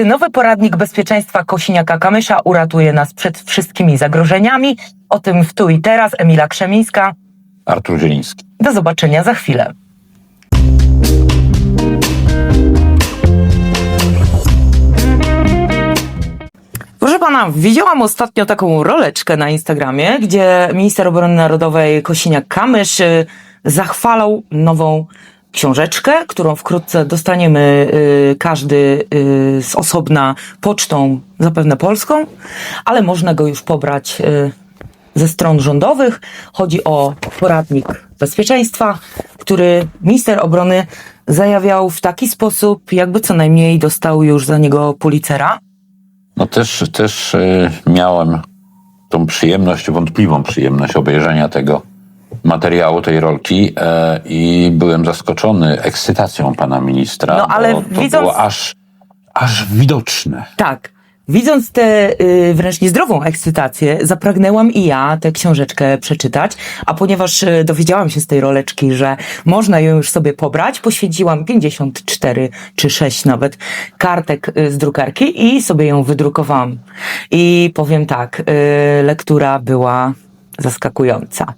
Czy nowy poradnik bezpieczeństwa Kosiniaka-Kamysza uratuje nas przed wszystkimi zagrożeniami? O tym w tu i teraz Emila Krzemińska. Artur Zieliński. Do zobaczenia za chwilę. Proszę pana, widziałam ostatnio taką roleczkę na Instagramie, gdzie minister obrony narodowej Kosiniak-Kamysz y, zachwalał nową książeczkę, którą wkrótce dostaniemy y, każdy y, z osobna pocztą, zapewne polską, ale można go już pobrać y, ze stron rządowych. Chodzi o poradnik bezpieczeństwa, który minister obrony zajawiał w taki sposób, jakby co najmniej dostał już za niego policera. No też, też e, miałem tą przyjemność, wątpliwą przyjemność obejrzenia tego materiału, tej rolki e, i byłem zaskoczony ekscytacją pana ministra. No, ale to widząc- było aż, aż widoczne. Tak. Widząc tę y, wręcz niezdrową ekscytację, zapragnęłam i ja tę książeczkę przeczytać, a ponieważ y, dowiedziałam się z tej roleczki, że można ją już sobie pobrać, poświęciłam 54 czy 6 nawet kartek y, z drukarki i sobie ją wydrukowałam. I powiem tak, y, lektura była zaskakująca.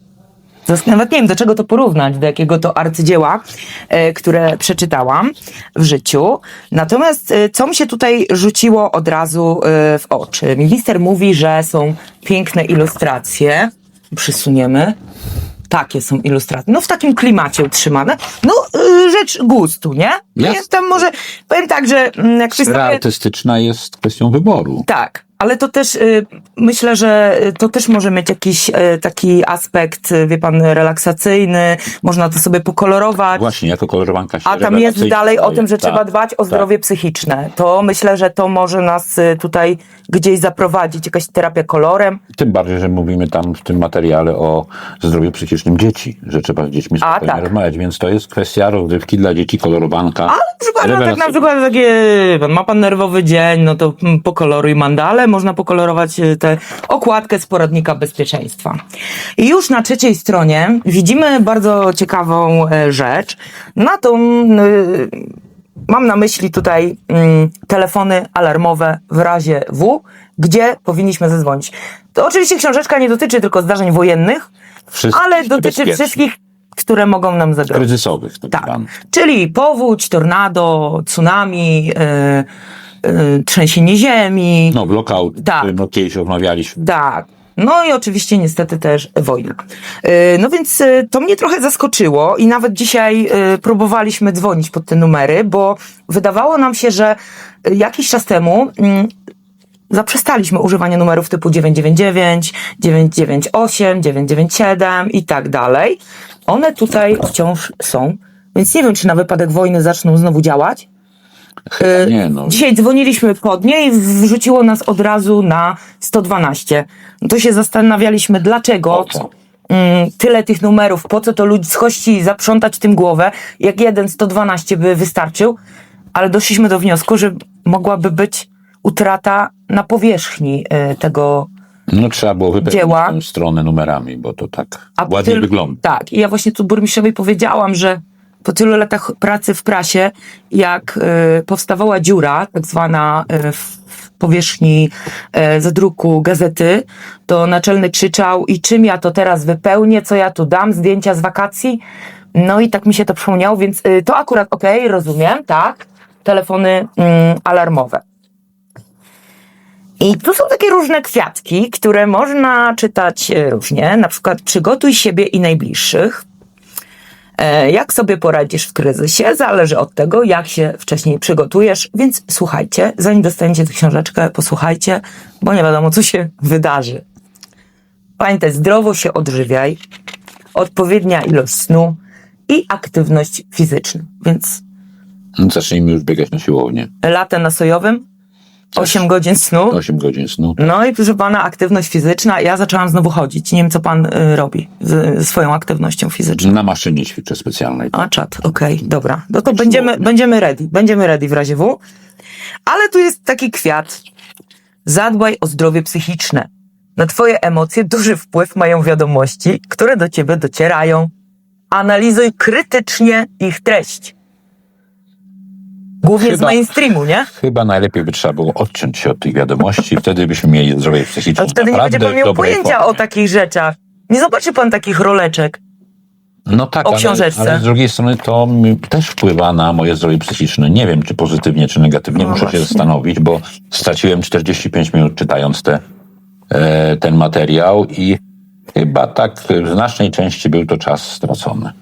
Zas- Nawet nie wiem, do czego to porównać, do jakiego to arcydzieła, e, które przeczytałam w życiu. Natomiast e, co mi się tutaj rzuciło od razu e, w oczy? Minister mówi, że są piękne ilustracje. Przysuniemy. Takie są ilustracje. No w takim klimacie utrzymane. No rzecz gustu, nie? Jestem może, powiem tak, że mm, jak ktoś Sfera sobie... artystyczna jest kwestią wyboru. Tak, ale to też y, myślę, że y, to też może mieć jakiś y, taki aspekt, y, wie pan, relaksacyjny, można to sobie pokolorować. Właśnie, jako kolorowanka się A tam jest dalej o tym, że Tak, trzeba dbać o tak. zdrowie psychiczne. To myślę, że to może nas y, tutaj gdzieś zaprowadzić, jakaś terapia kolorem. Tym bardziej, że mówimy tam w tym materiale o zdrowiu psychicznym dzieci, że trzeba z dziećmi A, spokojnie tak. rozmawiać, więc to jest kwestia rozrywki dla dzieci, kolorowanka. Ale pana, tak na przykład takie, pan ma pan nerwowy dzień, no to mm, pokoloruj mandale, można pokolorować y, tę okładkę z poradnika bezpieczeństwa. I już na trzeciej stronie widzimy bardzo ciekawą e, rzecz. Na tą, y, mam na myśli tutaj mm, telefony alarmowe w razie W, gdzie powinniśmy zadzwonić. To oczywiście książeczka nie dotyczy tylko zdarzeń wojennych, Wszystkich ale dotyczy wszystkich, które mogą nam zagrozić. kryzysowych. Tak, Tak. Czyli powódź, tornado, tsunami, yy, trzęsienie ziemi. No, blockout, Tak. którym no, kiedyś rozmawialiśmy. Tak. No i oczywiście niestety też wojna. Yy, No więc yy, to mnie trochę zaskoczyło i nawet dzisiaj próbowaliśmy dzwonić pod te numery, bo wydawało nam się, że jakiś czas temu mm, zaprzestaliśmy używania numerów typu 999, 998, 997 i tak dalej. One tutaj wciąż są, więc nie wiem, czy na wypadek wojny zaczną znowu działać. Chyba nie, no. Dzisiaj dzwoniliśmy pod nie i wrzuciło nas od razu na 112. No to się zastanawialiśmy, dlaczego Po co? mm, tyle tych numerów, po co to ludzkości zaprzątać tym głowę, jak jeden 112 by wystarczył, ale doszliśmy do wniosku, że mogłaby być utrata na powierzchni y, tego No trzeba było wypełnić dzieła. tę stronę numerami, bo to tak ładnie tyl- wygląda. Tak, i ja właśnie tu burmistrzowi powiedziałam, że po tylu latach pracy w prasie, jak y, powstawała dziura, tak zwana y, w powierzchni y, zadruku gazety, to naczelny krzyczał i czym ja to teraz wypełnię, co ja tu dam, zdjęcia z wakacji. No i tak mi się to przypomniało, więc to akurat okej, rozumiem, tak, telefony mm, alarmowe. I tu są takie różne kwiatki, które można czytać e, różnie. Na przykład przygotuj siebie i najbliższych. E, Jak sobie poradzisz w kryzysie, zależy od tego, jak się wcześniej przygotujesz. Więc słuchajcie, zanim dostaniecie tę książeczkę, posłuchajcie, bo nie wiadomo, co się wydarzy. Pamiętaj, zdrowo się odżywiaj, odpowiednia ilość snu i aktywność fizyczna. Więc No, Zacznijmy już biegać na siłownię. latem na sojowym, 8 godzin snu. 8 godzin snu. No i proszę pana, aktywność fizyczna. Ja zaczęłam znowu chodzić. Nie wiem, co pan y, robi z, ze swoją aktywnością fizyczną. Na maszynie ćwiczę specjalnej. A czat, okej, dobra. No to będziemy, będziemy ready. Będziemy ready w razie W. Ale tu jest taki kwiat. Zadbaj o zdrowie psychiczne. Na twoje emocje duży wpływ mają wiadomości, które do ciebie docierają. Analizuj krytycznie ich treść. Głównie z Chyba- mainstreamu, nie? Chyba najlepiej by trzeba było odciąć się od tych wiadomości, wtedy byśmy mieli zdrowie psychiczne. Wtedy nie będzie pan miał pojęcia o takich rzeczach. Nie zobaczy pan takich roleczek. No tak, o ale, książeczce. ale z drugiej strony to też wpływa na moje zdrowie psychiczne. Nie wiem, czy pozytywnie, czy negatywnie. No Muszę właśnie. się zastanowić, bo straciłem 45 minut czytając te, e, ten materiał i chyba tak w znacznej części był to czas stracony.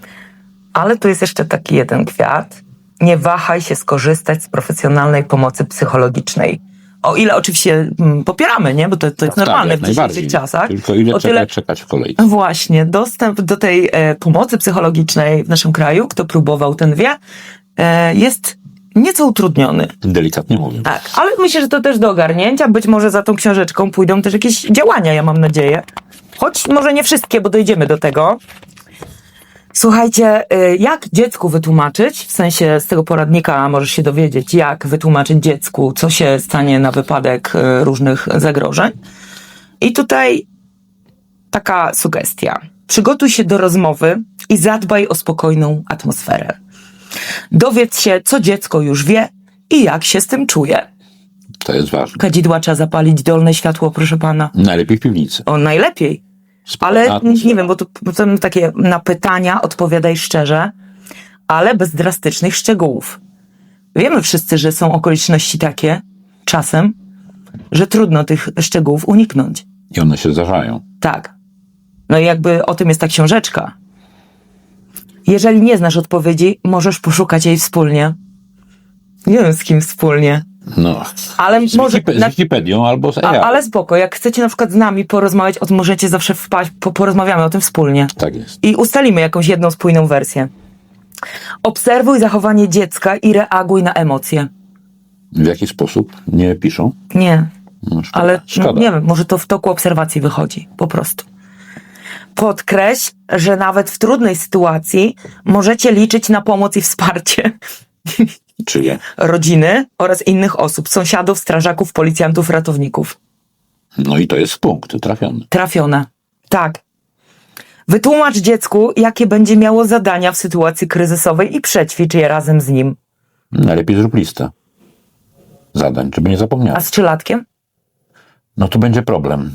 Ale tu jest jeszcze taki jeden kwiat. Nie wahaj się skorzystać z profesjonalnej pomocy psychologicznej. O ile oczywiście mm, popieramy, nie? Bo to, to jest normalne tak, w dzisiejszych czasach. Tylko ile o trzeba tyle czekać w kolejce. Właśnie, dostęp do tej e, pomocy psychologicznej w naszym kraju, kto próbował, ten wie, e, jest nieco utrudniony. Delikatnie mówiąc. Tak, ale myślę, że to też do ogarnięcia. Być może za tą książeczką pójdą też jakieś działania, ja mam nadzieję. Choć może nie wszystkie, bo dojdziemy do tego. Słuchajcie, y, jak dziecku wytłumaczyć, w sensie z tego poradnika możesz się dowiedzieć, jak wytłumaczyć dziecku, co się stanie na wypadek y, różnych zagrożeń. I tutaj taka sugestia. Przygotuj się do rozmowy i zadbaj o spokojną atmosferę. Dowiedz się, co dziecko już wie i jak się z tym czuje. To jest ważne. Kadzidła trzeba zapalić, dolne światło, proszę pana. Najlepiej w piwnicy. O, najlepiej. Ale nie wiem, bo to potem takie na pytania odpowiadaj szczerze, ale bez drastycznych szczegółów. Wiemy wszyscy, że są okoliczności takie, czasem, że trudno tych szczegółów uniknąć. I one się zdarzają. Tak. No i jakby o tym jest ta książeczka. Jeżeli nie znasz odpowiedzi, możesz poszukać jej wspólnie. Nie wiem z kim wspólnie. No. Ale Z, może. Na- z Wikipedią albo z a, AI. ale spoko, jak chcecie na przykład z nami porozmawiać, o tym możecie zawsze wpaść, po, porozmawiamy o tym wspólnie. Tak jest. i ustalimy jakąś jedną spójną wersję. Obserwuj zachowanie dziecka i reaguj na emocje. W jaki sposób? Nie piszą? Nie, No, szkoda. ale no, szkoda. nie wiem, może to w toku obserwacji wychodzi, po prostu. Podkreśl, że nawet w trudnej sytuacji możecie liczyć na pomoc i wsparcie Czyje? rodziny oraz innych osób, sąsiadów, strażaków, policjantów, ratowników. No i to jest punkt trafiony. Trafione. Tak. Wytłumacz dziecku, jakie będzie miało zadania w sytuacji kryzysowej i przećwicz je razem z nim. Najlepiej zrób listę zadań, żeby nie zapomniał. A z trzylatkiem? No to będzie problem.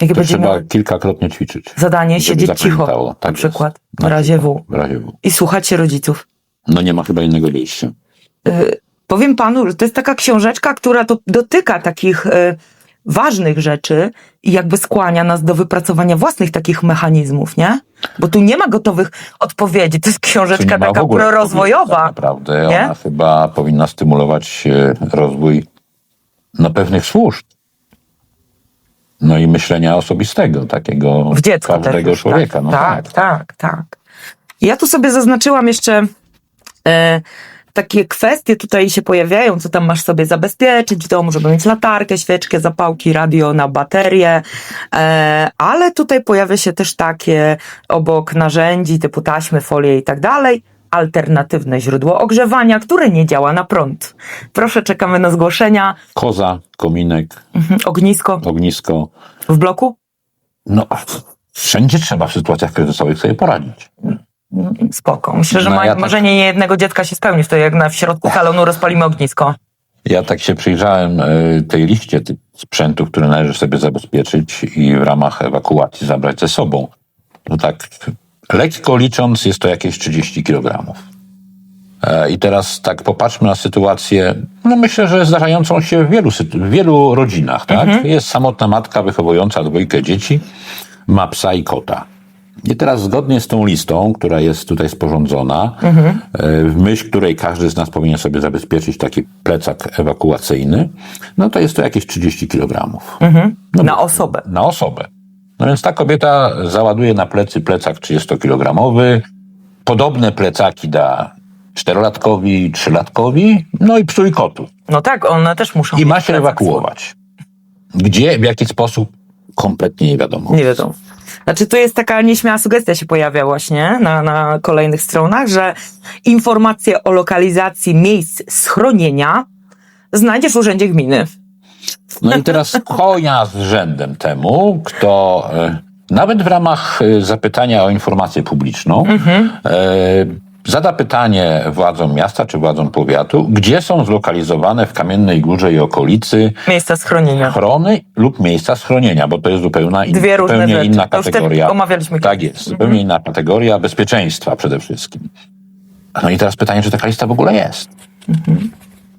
Jakie To będzie trzeba miał kilkakrotnie ćwiczyć. zadanie? Siedzieć cicho, zapamiętało. na Tak przykład, w razie W. W razie W. I słuchać się rodziców. No nie ma chyba innego wyjścia. Powiem panu, że to jest taka książeczka, która to dotyka takich y, ważnych rzeczy i jakby skłania nas do wypracowania własnych takich mechanizmów, nie? Bo tu nie ma gotowych odpowiedzi. To jest książeczka taka prorozwojowa. Tak naprawdę nie? ona chyba powinna stymulować e, rozwój no, pewnych służb. No i myślenia osobistego, takiego w dziecku też każdego już, człowieka. Tak, no tak, tak, tak. Ja tu sobie zaznaczyłam jeszcze e, takie kwestie tutaj się pojawiają, co tam masz sobie zabezpieczyć w domu, żeby mieć latarkę, świeczkę, zapałki, radio na baterię, e, ale tutaj pojawia się też takie obok narzędzi typu taśmy, folie i tak dalej, alternatywne źródło ogrzewania, które nie działa na prąd. Proszę, czekamy na zgłoszenia. Koza, kominek, Mhm, Ognisko ognisko. w bloku? No, wszędzie trzeba w sytuacjach kryzysowych sobie poradzić. Spoko. Myślę, że No, ma, ja tak- marzenie jednego dziecka się spełni to, jak na w środku salonu rozpalimy ognisko. Ja tak się przyjrzałem e, tej liście tych sprzętów, które należy sobie zabezpieczyć i w ramach ewakuacji zabrać ze sobą. No tak, lekko licząc, jest to jakieś 30 kg. I teraz tak popatrzmy na sytuację, no myślę, że zdarzającą się w wielu, sytu- w wielu rodzinach. Tak? Jest samotna matka wychowująca dwójkę dzieci, ma psa i kota. I teraz zgodnie z tą listą, która jest tutaj sporządzona, e, w myśl której każdy z nas powinien sobie zabezpieczyć taki plecak ewakuacyjny, no to jest to jakieś 30 kg na osobę. na osobę. No więc ta kobieta załaduje na plecy plecak 30-kilogramowy, podobne plecaki da czterolatkowi, trzylatkowi, no i psu i kotu. No tak, one też muszą. I ma się ewakuować. Gdzie, w jaki sposób, kompletnie nie wiadomo. Nie wiadomo. Znaczy, tu jest taka nieśmiała sugestia się pojawia właśnie na, na kolejnych stronach, że informacje o lokalizacji miejsc schronienia znajdziesz w urzędzie gminy. No i teraz konia z rzędem temu, kto e, nawet w ramach e, zapytania o informację publiczną e, zada pytanie władzom miasta czy władzom powiatu, gdzie są zlokalizowane w Kamiennej Górze i okolicy Miejsca schronienia. ochrony lub miejsca schronienia, bo to jest zupełna in, Dwie różne zupełnie rzeczy. inna To już te kategoria. omawialiśmy Tak kiedyś. jest, zupełnie inna kategoria bezpieczeństwa przede wszystkim. No i teraz pytanie, czy taka lista w ogóle jest?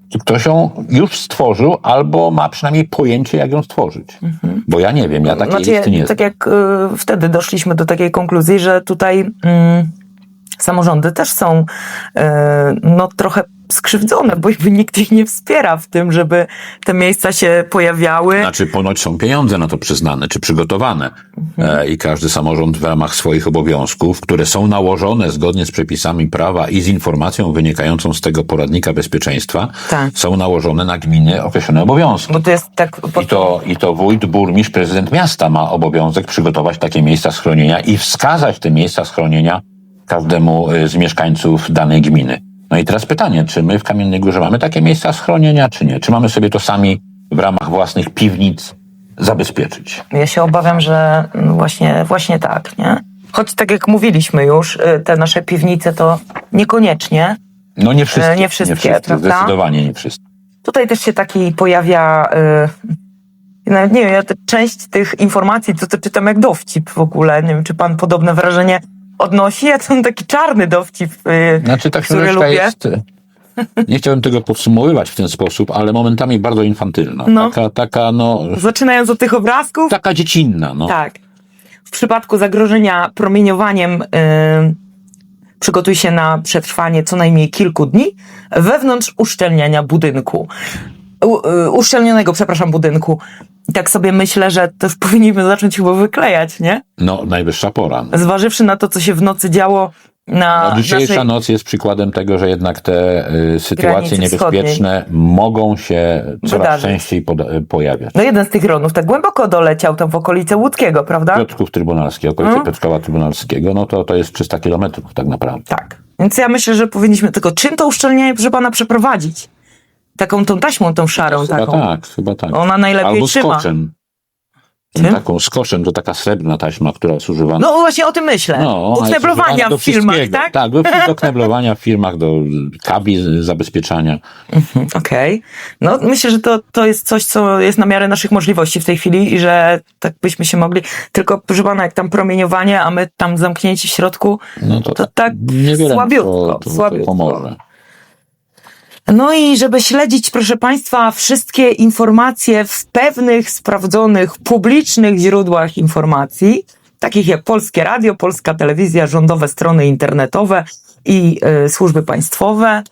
Czy ktoś ją już stworzył, albo ma przynajmniej pojęcie, jak ją stworzyć? Bo ja nie wiem, ja takiej Znaczy, listy nie znam. tak jak y, wtedy doszliśmy do takiej konkluzji, że tutaj mm, samorządy też są y, no, trochę skrzywdzone, bo jakby nikt ich nie wspiera w tym, żeby te miejsca się pojawiały. Znaczy, ponoć są pieniądze na to przyznane, czy przygotowane. E, I każdy samorząd w ramach swoich obowiązków, które są nałożone zgodnie z przepisami prawa i z informacją wynikającą z tego poradnika bezpieczeństwa, Tak. są nałożone na gminy określone obowiązki. Bo to jest tak. I to, I to wójt, burmistrz, prezydent miasta ma obowiązek przygotować takie miejsca schronienia i wskazać te miejsca schronienia każdemu y, z mieszkańców danej gminy. No i teraz pytanie, czy my w Kamiennej Górze mamy takie miejsca schronienia, czy nie? Czy mamy sobie to sami w ramach własnych piwnic zabezpieczyć? Ja się obawiam, że właśnie, właśnie tak, nie? Choć tak jak mówiliśmy już, y, te nasze piwnice to niekoniecznie. No nie wszystkie. E, nie wszystkie, prawda? Zdecydowanie nie wszystkie. Tutaj też się taki pojawia, y, nawet nie wiem, ja te, część tych informacji, co to czytam jak dowcip w ogóle. Nie wiem, czy pan podobne wrażenie odnosi. Ja ten taki czarny dowcip, y, Znaczy ta który książeczka lubię. jest... e, Nie chciałbym tego podsumowywać w ten sposób, ale momentami bardzo infantylna. No. Taka, taka, no, Zaczynając od tych obrazków, taka dziecinna, no. Tak. W przypadku zagrożenia promieniowaniem y, przygotuj się na przetrwanie co najmniej kilku dni wewnątrz uszczelniania budynku. U, uszczelnionego, przepraszam, budynku. I tak sobie myślę, że to już powinniśmy zacząć chyba wyklejać, nie? No, najwyższa pora. Zważywszy na to, co się w nocy działo na No, dzisiejsza naszej... noc jest przykładem tego, że jednak te y, sytuacje niebezpieczne mogą się coraz Wydarzyć. częściej y, pojawiać. No jeden z tych ronów tak głęboko doleciał tam w okolice Łódzkiego, prawda? Piotrków Trybunalskiego, okolice No. Piotrkowa Trybunalskiego, no to, to jest 300 kilometrów tak naprawdę. Tak. Więc ja myślę, że powinniśmy tylko czym to uszczelnienie, proszę pana, przeprowadzić? Taką tą taśmą, tą szarą Chyba taką. tak, chyba tak. Ona najlepiej Albo trzyma. skoczem. Taką skoczem, to taka srebrna taśma, która jest używana. No właśnie o tym myślę. No, Do ona jest kneblowania używana do w filmach, wszystkiego. tak? Tak, do, do kneblowania w firmach, do kabin zabezpieczania. Okej. No myślę, że to, to jest coś, co jest na miarę naszych możliwości w tej chwili i że tak byśmy się mogli. Tylko proszę pana, jak tam promieniowanie, a my tam zamknięci w środku, No to, to tak niewiele słabiutko, to, to, to słabiutko. pomoże. No i żeby śledzić, proszę Państwa, wszystkie informacje w pewnych sprawdzonych, publicznych źródłach informacji, takich jak Polskie Radio, Polska Telewizja, rządowe strony internetowe i y, służby państwowe,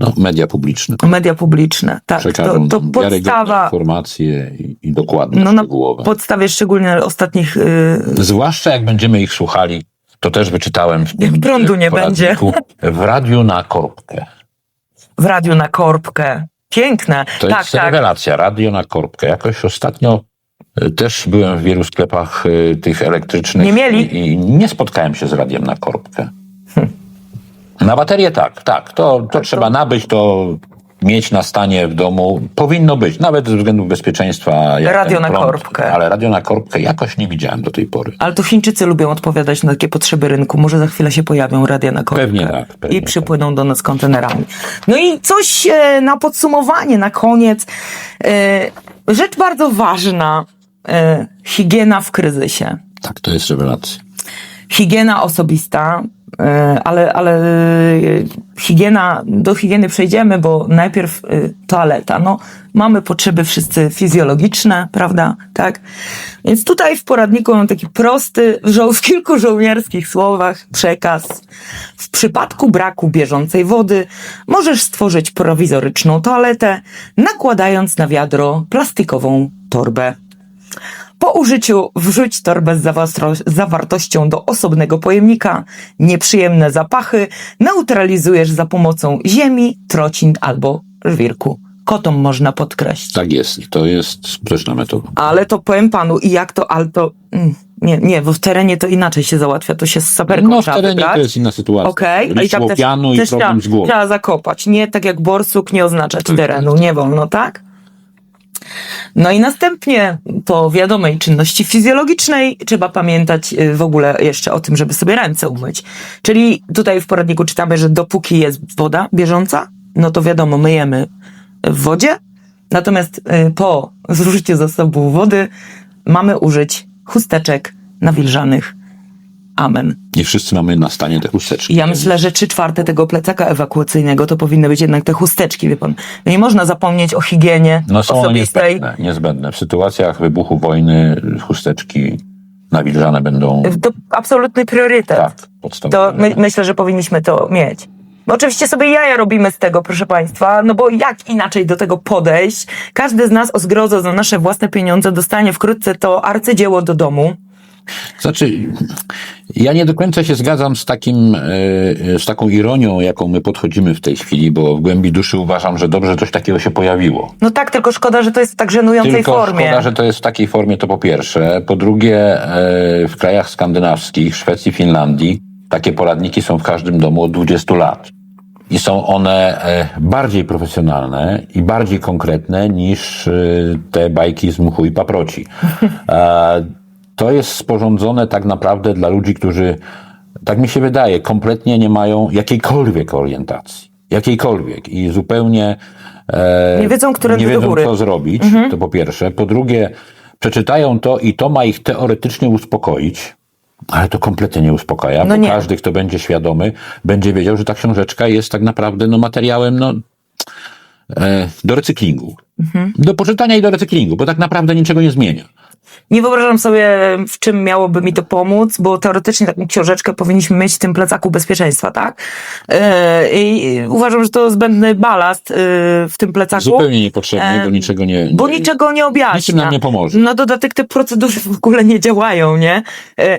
No, media publiczne. media publiczne. Tak, to, to podstawa, informacje i, i dokładne, no na szczegółowe. podstawie szczególnie ostatnich, y, Zwłaszcza jak będziemy ich słuchali, to też wyczytałem w tym Jak prądu nie poradniku, w radiu na korbkę. W radiu na korbkę. Piękne. To tak, jest tak. rewelacja, radio na korbkę. Jakoś ostatnio y, też byłem w wielu sklepach y, tych elektrycznych Nie mieli? i, i nie spotkałem się z radiem na korbkę. Na baterię tak, tak. To, to trzeba nabyć, to mieć na stanie w domu. Powinno być, nawet ze względów bezpieczeństwa. Radio na prąd, korbkę. Ale radio na korbkę jakoś nie widziałem do tej pory. Ale to Chińczycy lubią odpowiadać na takie potrzeby rynku. Może za chwilę się pojawią radia na korbkę. Pewnie tak, pewnie I przypłyną do nas kontenerami. No i coś e, na podsumowanie, na koniec. E, rzecz bardzo ważna. E, higiena w kryzysie. Tak, to jest rewelacja. Higiena osobista, ale, ale e, higiena, do higieny przejdziemy, bo najpierw e, toaleta. No, mamy potrzeby wszyscy fizjologiczne, prawda? Tak? Więc tutaj w poradniku mam taki prosty, w kilku żołnierskich słowach przekaz. W przypadku braku bieżącej wody możesz stworzyć prowizoryczną toaletę, nakładając na wiadro plastikową torbę. Po użyciu wrzuć torbę z zawartością do osobnego pojemnika. Nieprzyjemne zapachy neutralizujesz za pomocą ziemi, trocin albo żwirku. Kotom można podkreślić. Tak jest, to jest sprzeczna metoda. Ale to powiem panu, i jak to, ale to. Mm, nie, nie, bo w terenie to inaczej się załatwia, to się z saperką No w terenie wybrać. to jest inna sytuacja. Okej, a i tam też, i też problem trzeba, z głową. trzeba zakopać. Nie tak jak borsuk, nie oznaczać terenu, nie wolno, tak? No i następnie po wiadomej czynności fizjologicznej trzeba pamiętać y, w ogóle jeszcze o tym, żeby sobie ręce umyć. Czyli tutaj w poradniku czytamy, że dopóki jest woda bieżąca, no to wiadomo, myjemy w wodzie. Natomiast y, po zużyciu zasobu wody mamy użyć chusteczek nawilżanych. Amen. Nie wszyscy mamy na stanie te chusteczki. Ja myślę, że trzy czwarte tego plecaka ewakuacyjnego to powinny być jednak te chusteczki, wie pan. Nie można zapomnieć o higienie No są one osobistej. niezbędne, niezbędne. W sytuacjach wybuchu wojny chusteczki nawilżane będą To absolutny priorytet. tak, To podstawowe. my, myślę, że powinniśmy to mieć. Bo oczywiście sobie jaja robimy z tego, proszę Państwa, no bo jak inaczej do tego podejść? Każdy z nas o zgrozo za nasze własne pieniądze dostanie wkrótce to arcydzieło do domu. Znaczy, ja nie do końca się zgadzam z takim, e, z taką ironią, jaką my podchodzimy w tej chwili, bo w głębi duszy uważam, że dobrze coś takiego się pojawiło. No tak, tylko szkoda, że to jest w tak żenującej Tylko formie. szkoda, że to jest w takiej formie, to po pierwsze. Po drugie, e, w krajach skandynawskich, Szwecji, Finlandii, takie poradniki są w każdym domu od 20 lat. I są one e, bardziej profesjonalne i bardziej konkretne niż e, te bajki z mchu i paproci. To jest sporządzone tak naprawdę dla ludzi, którzy, tak mi się wydaje, kompletnie nie mają jakiejkolwiek orientacji. Jakiejkolwiek. I zupełnie e, Nie wiedzą, którędy nie wiedzą, co zrobić, to po pierwsze. Po drugie, przeczytają to i to ma ich teoretycznie uspokoić, ale to kompletnie nie uspokaja, No bo nie. każdy, kto będzie świadomy, będzie wiedział, że ta książeczka jest tak naprawdę no, materiałem no, e, do recyklingu. Mhm. Do poczytania i do recyklingu, bo tak naprawdę niczego nie zmienia. Nie wyobrażam sobie, w czym miałoby mi to pomóc, bo teoretycznie taką książeczkę powinniśmy mieć w tym plecaku bezpieczeństwa, tak? Yy, I uważam, że to zbędny balast yy, w tym plecaku. Zupełnie niepotrzebny, bo Em, niczego nie... Bo niczego nie objaśnia. Niczym nam nie pomoże. Na dodatek te procedury w ogóle nie działają, nie? E,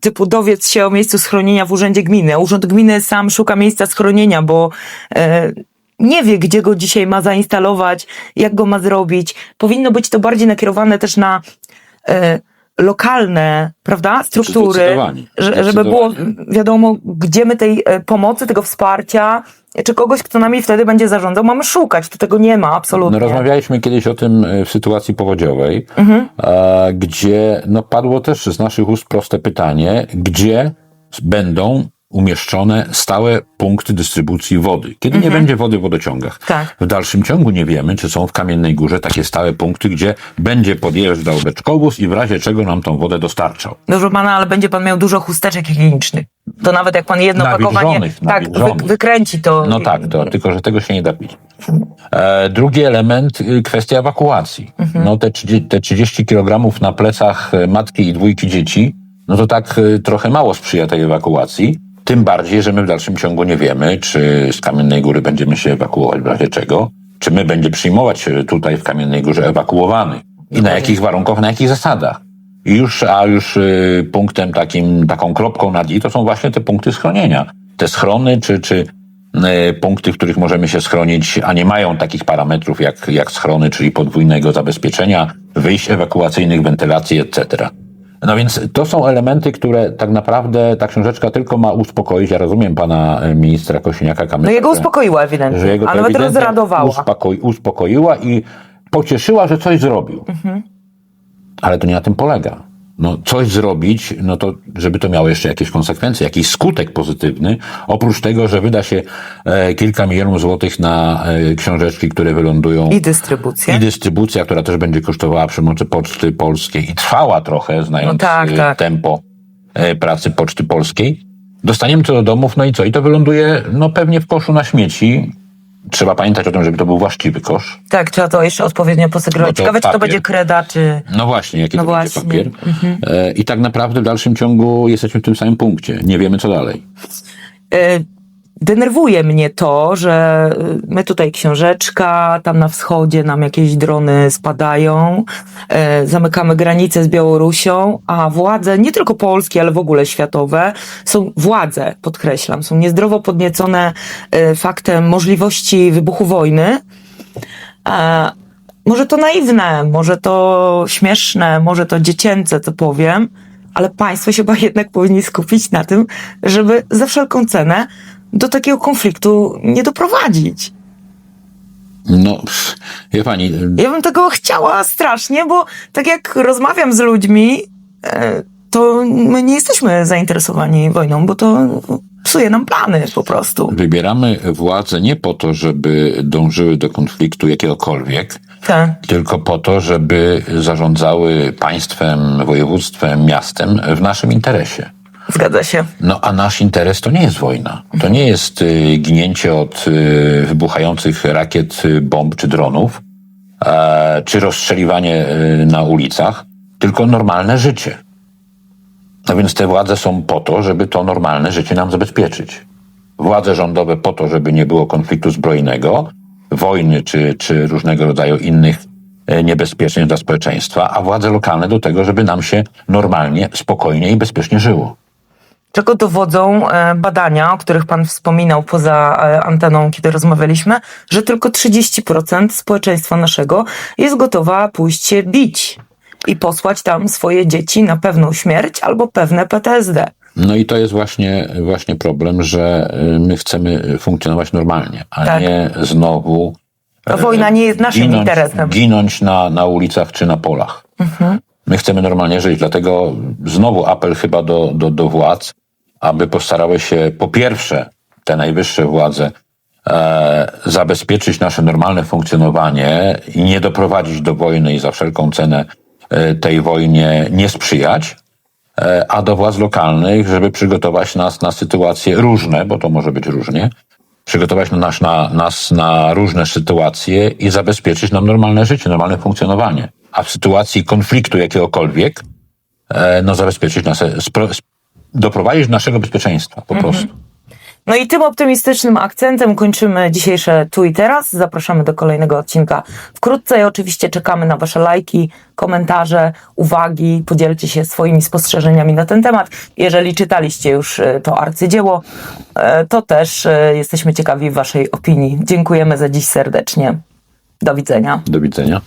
Typu dowiedz się o miejscu schronienia w urzędzie gminy. Urząd gminy sam szuka miejsca schronienia, bo e, nie wie, gdzie go dzisiaj ma zainstalować, jak go ma zrobić. Powinno być to bardziej nakierowane też na e, lokalne, prawda, struktury, Zdecydowanie, że, żeby było wiadomo, gdzie my tej e, pomocy, tego wsparcia, czy kogoś, kto nami wtedy będzie zarządzał, mamy szukać. Tu tego nie ma, absolutnie. No, rozmawialiśmy kiedyś o tym e, w sytuacji powodziowej, Mhm. gdzie no, padło też z naszych ust proste pytanie, gdzie będą umieszczone stałe punkty dystrybucji wody, kiedy nie będzie wody w wodociągach. Mhm. Tak. W dalszym ciągu nie wiemy, czy są w Kamiennej Górze takie stałe punkty, gdzie będzie podjeżdżał beczkowóz i w razie czego nam tą wodę dostarczał. Proszę pana, ale będzie pan miał dużo chusteczek higienicznych. To nawet jak pan jedno pakowanie tak, wy, wykręci to. No tak, to, tylko że tego się nie da pić. E, drugi element, y, kwestia ewakuacji. No te, 30 te 30 kg na plecach e, matki i dwójki dzieci, no to tak y, trochę mało sprzyja tej ewakuacji. Tym bardziej, że my w dalszym ciągu nie wiemy, czy z Kamiennej Góry będziemy się ewakuować w razie czego, czy my będzie przyjmować tutaj w Kamiennej Górze ewakuowanych i na jakich warunkach, na jakich zasadach. I już, a już y, punktem takim, taką kropką nad i to są właśnie te punkty schronienia. Te schrony, czy, czy y, punkty, w których możemy się schronić, a nie mają takich parametrów jak, jak schrony, czyli podwójnego zabezpieczenia, wyjść ewakuacyjnych, wentylacji, etc. No więc to są elementy, które tak naprawdę ta książeczka tylko ma uspokoić. Ja rozumiem pana e, ministra Kosiniaka-Kamysza. No jego uspokoiła ewidentnie, że jego to a nawet rozradowała. Uspokoi, uspokoiła i pocieszyła, że coś zrobił. Mhm. Ale to nie na tym polega. No, coś zrobić, no to, żeby to miało jeszcze jakieś konsekwencje, jakiś skutek pozytywny, oprócz tego, że wyda się e, kilka milionów złotych na e, książeczki, które wylądują I dystrybucję. i dystrybucja, która też będzie kosztowała przy pomocy Poczty Polskiej i trwała trochę, znając No tak, e, tak. tempo e, pracy Poczty Polskiej. Dostaniemy to do domów, no i co? I to wyląduje no pewnie w koszu na śmieci. Trzeba pamiętać o tym, żeby to był właściwy kosz. Tak, trzeba to jeszcze odpowiednio. No to Ciekawe, czy to będzie kreda, czy... No właśnie, jaki No to właśnie. będzie papier. E, I tak naprawdę w dalszym ciągu jesteśmy w tym samym punkcie. Nie wiemy, co dalej. E, Denerwuje mnie to, że y, my tutaj książeczka, tam na wschodzie nam jakieś drony spadają, e, zamykamy granice z Białorusią, a władze, nie tylko polskie, ale w ogóle światowe, są władze, podkreślam, są niezdrowo podniecone e, faktem możliwości wybuchu wojny. E, Może to naiwne, może to śmieszne, może to dziecięce, co powiem, ale państwo się chyba jednak powinni skupić na tym, żeby za wszelką cenę do takiego konfliktu nie doprowadzić. No, wie pani, Ja bym tego chciała strasznie, bo tak jak rozmawiam z ludźmi, e, to my nie jesteśmy zainteresowani wojną, bo to psuje nam plany po prostu. wybieramy władze nie po to, żeby dążyły do konfliktu jakiegokolwiek, Tak. tylko po to, żeby zarządzały państwem, województwem, miastem w naszym interesie. Zgadza się. No a nasz interes to nie jest wojna. To nie jest y, ginięcie od y, wybuchających rakiet, y, bomb czy dronów, e, czy rozstrzeliwanie na ulicach, tylko normalne życie. No więc te władze są po to, żeby to normalne życie nam zabezpieczyć. Władze rządowe po to, żeby nie było konfliktu zbrojnego, wojny czy, czy różnego rodzaju innych e, niebezpieczeństw dla społeczeństwa, a władze lokalne do tego, żeby nam się normalnie, spokojnie i bezpiecznie żyło. Czego dowodzą e, badania, o których Pan wspominał poza e, anteną, kiedy rozmawialiśmy, że tylko 30% społeczeństwa naszego jest gotowa pójść się bić i posłać tam swoje dzieci na pewną śmierć albo pewne PTSD. No i to jest właśnie, właśnie problem, że y, my chcemy funkcjonować normalnie, a Tak. nie znowu A wojna nie jest naszym ginąć, interesem. ginąć na, na ulicach czy na polach. My chcemy normalnie żyć, dlatego znowu apel chyba do, do, do władz, aby postarały się po pierwsze te najwyższe władze e, zabezpieczyć nasze normalne funkcjonowanie i nie doprowadzić do wojny i za wszelką cenę e, tej wojnie nie sprzyjać, e, a do władz lokalnych, żeby przygotować nas na sytuacje różne, bo to może być różnie, przygotować nas na, nas na różne sytuacje i zabezpieczyć nam normalne życie, normalne funkcjonowanie. A w sytuacji konfliktu jakiegokolwiek, e, no zabezpieczyć nas, sp- doprowadzić do naszego bezpieczeństwa po prostu. No i tym optymistycznym akcentem kończymy dzisiejsze Tu i Teraz. Zapraszamy do kolejnego odcinka wkrótce i oczywiście czekamy na Wasze lajki, komentarze, uwagi. Podzielcie się swoimi spostrzeżeniami na ten temat. Jeżeli czytaliście już e, to arcydzieło, e, to też e, jesteśmy ciekawi Waszej opinii. Dziękujemy za dziś serdecznie. Do widzenia. Do widzenia.